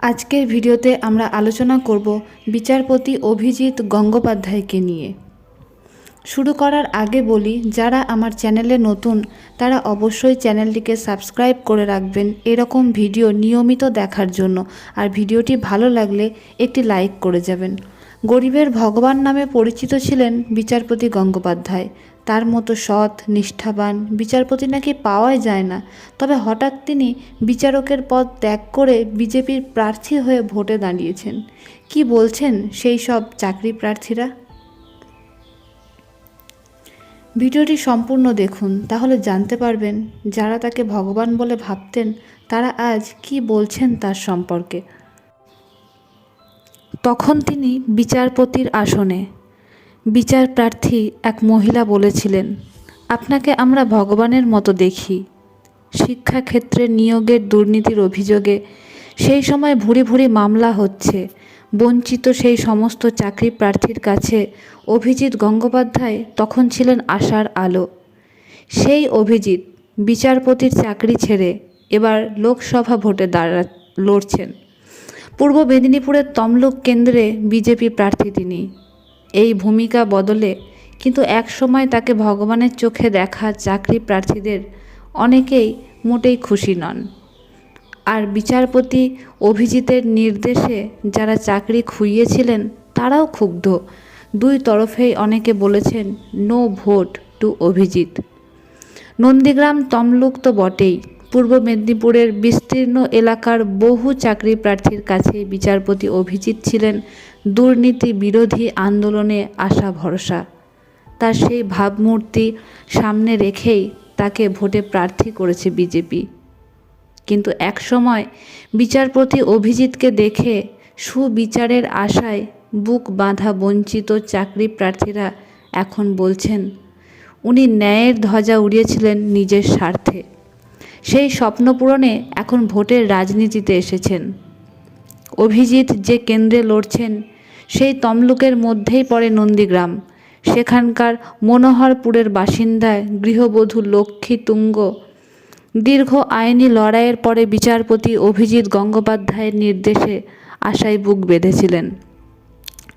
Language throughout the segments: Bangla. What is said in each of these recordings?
আজকের ভিডিওতে আমরা আলোচনা করব বিচারপতি অভিজিৎ গঙ্গোপাধ্যায়কে নিয়ে। শুরু করার আগে বলি, যারা আমার চ্যানেলে নতুন, তারা অবশ্যই চ্যানেলটিকে সাবস্ক্রাইব করে রাখবেন এরকম ভিডিও নিয়মিত দেখার জন্য। আর ভিডিওটি ভালো লাগলে একটি লাইক করে যাবেন। গরিবের ভগবান নামে পরিচিত ছিলেন বিচারপতি গঙ্গোপাধ্যায়। তার মতো সৎ, নিষ্ঠাবান বিচারপতি নাকি পাওয়াই যায় না। তবে হঠাৎ তিনি বিচারকের পদ ত্যাগ করে বিজেপির প্রার্থী হয়ে ভোটে দাঁড়িয়েছেন। কি বলছেন সেই সব চাকরি প্রার্থীরা? ভিডিওটি সম্পূর্ণ দেখুন, তাহলে জানতে পারবেন যারা তাকে ভগবান বলে ভাবতেন, তারা আজ কি বলছেন তার সম্পর্কে। তখন তিনি বিচারপতির আসনে বিচার প্রার্থী এক মহিলা বলেছিলেন, আপনাকে আমরা ভগবানের মতো দেখি। শিক্ষাক্ষেত্রে নিয়োগের দুর্নীতির অভিযোগে সেই সময় ভুরি ভুরি মামলা হচ্ছে। বঞ্চিত সেই সমস্ত চাকরি প্রার্থীর কাছে অভিজিৎ গঙ্গোপাধ্যায় তখন ছিলেন আশার আলো। সেই অভিজিৎ বিচারপতির চাকরি ছেড়ে এবার লোকসভা ভোটে দাঁড়া, লড়ছেন। পূর্ব মেদিনীপুরের তমলুক কেন্দ্রে বিজেপি প্রার্থী তিনি। এই ভূমিকা বদলে, কিন্তু একসময় তাকে ভগবানের চোখে দেখা চাকরি প্রার্থীদের অনেকেই মোটেই খুশি নন। আর বিচারপতি অভিজিতের নির্দেশে যারা চাকরি খুইয়েছিলেন, তারাও ক্ষুব্ধ। দুই তরফেই অনেকে বলেছেন, no vote to Abhijit. Nandigram Tamluk তো বটেই পূর্ব মেদিনীপুরের বিস্তীর্ণ এলাকার বহু চাকরি প্রার্থীর কাছে বিচারপতি অভিজিৎ ছিলেন দুর্নীতি বিরোধী আন্দোলনে আশা ভরসা। তার সেই ভাবমূর্তি সামনে রেখেই তাকে ভোটে প্রার্থী করেছে বিজেপি। কিন্তু একসময় বিচারপতি অভিজিৎকে দেখে সুবিচারের আশায় বুক বাঁধা বঞ্চিত চাকরি প্রার্থীরা এখন বলছেন, উনি ন্যায়ের ধ্বজা উড়িয়েছিলেন নিজের স্বার্থে। সেই স্বপ্ন পূরণে এখন ভোটের রাজনীতিতে এসেছেন। অভিজিৎ যে কেন্দ্রে লড়ছেন, সেই তমলুকের মধ্যেই পড়ে নন্দীগ্রাম। সেখানকার মনোহরপুরের বাসিন্দায় গৃহবধূ লক্ষ্মী তুঙ্গ। দীর্ঘ আইনি লড়াইয়ের পরে বিচারপতি অভিজিৎ গঙ্গোপাধ্যায়ের নির্দেশে আশায় বুক বেঁধেছিলেন।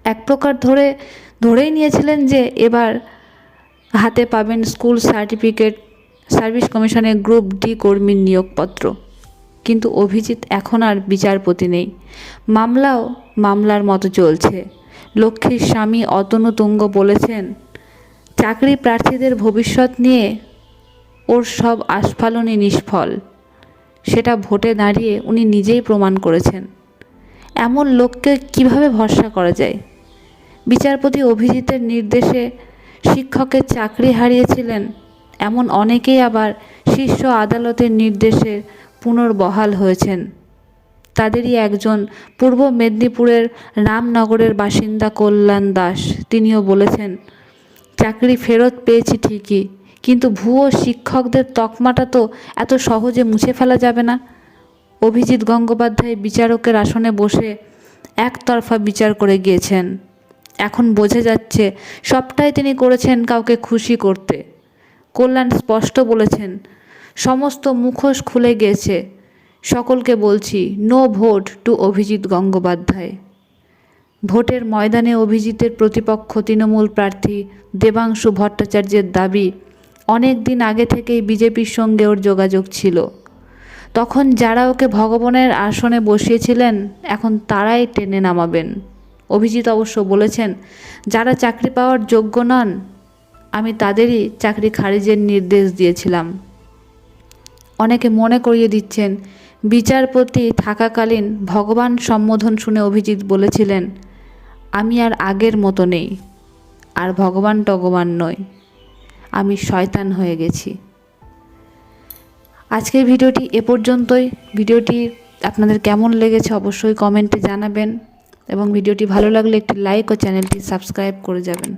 এক প্রকার ধরে, ধরেই নিয়েছিলেন যে এবার হাতে পাবেন স্কুল সার্টিফিকেট সার্ভিস কমিশনের গ্রুপ ডি কর্মীর নিয়োগপত্র। কিন্তু অভিজিৎ এখন আর বিচারপতি নেই। মামলাও মামলার মতো চলছে। লক্ষ্মীর স্বামী অতনু তুঙ্গ বলেছেন, চাকরি প্রার্থীদের ভবিষ্যৎ নিয়ে ওর সব আস্ফালনই নিষ্ফল। সেটা ভোটে দাঁড়িয়ে উনি নিজেই প্রমাণ করেছেন। এমন লোককে কীভাবে ভরসা করা যায়? বিচারপতি অভিজিতের নির্দেশে শিক্ষকের চাকরি হারিয়েছিলেন এমন অনেকেই আবার শীর্ষ আদালতের নির্দেশে পুনর্বহাল হয়েছেন। তাদেরই একজন পূর্ব মেদিনীপুরের রামনগরের বাসিন্দা কল্যাণ দাস, তিনিও বলেছেন, চাকরি ফেরত পেয়েছি ঠিকই, কিন্তু ভুয়ো শিক্ষকদের তকমাটা তো এত সহজে মুছে ফেলা যাবে না? অভিজিৎ গঙ্গোপাধ্যায় বিচারকের আসনে বসে একতরফা বিচার করে গিয়েছেন। এখন বোঝা যাচ্ছে সবটাই তিনি করেছেন কাউকে খুশি করতে। কল্যাণ স্পষ্ট বলেছেন, সমস্ত মুখোশ খুলে গেছে। সকলকে বলছি, no vote to Abhijit Gangopadhyay. ভোটের ময়দানে অভিজিতের প্রতিপক্ষ তৃণমূল প্রার্থী দেবাংশু ভট্টাচার্যের দাবি, অনেক দিন আগে থেকেই বিজেপির সঙ্গে ওর যোগাযোগ ছিল। তখন যারা ওকে ভগবানের আসনে বসিয়েছিলেন, এখন তারাই টেনে নামাবেন। অভিজিৎ অবশ্য বলেছেন, যারা চাকরি পাওয়ার যোগ্য নন আমি তাদেরই চাকরি খারিজের নির্দেশ দিয়েছিলাম। অনেকে মনে করিয়ে দিচ্ছেন, বিচারপতি থাকাকালীন ভগবান সম্বোধন শুনে অভিজিৎ বলেছিলেন, আমি আর আগের মতো নেই, আর ভগবান টগবান নই। আমি শয়তান হয়ে গেছি। আজকের ভিডিওটি এ পর্যন্তই। ভিডিওটি আপনাদের কেমন লেগেছে অবশ্যই কমেন্টে জানাবেন এবং ভিডিওটি ভালো লাগলে একটি লাইক ও চ্যানেলটি সাবস্ক্রাইব করে যাবেন।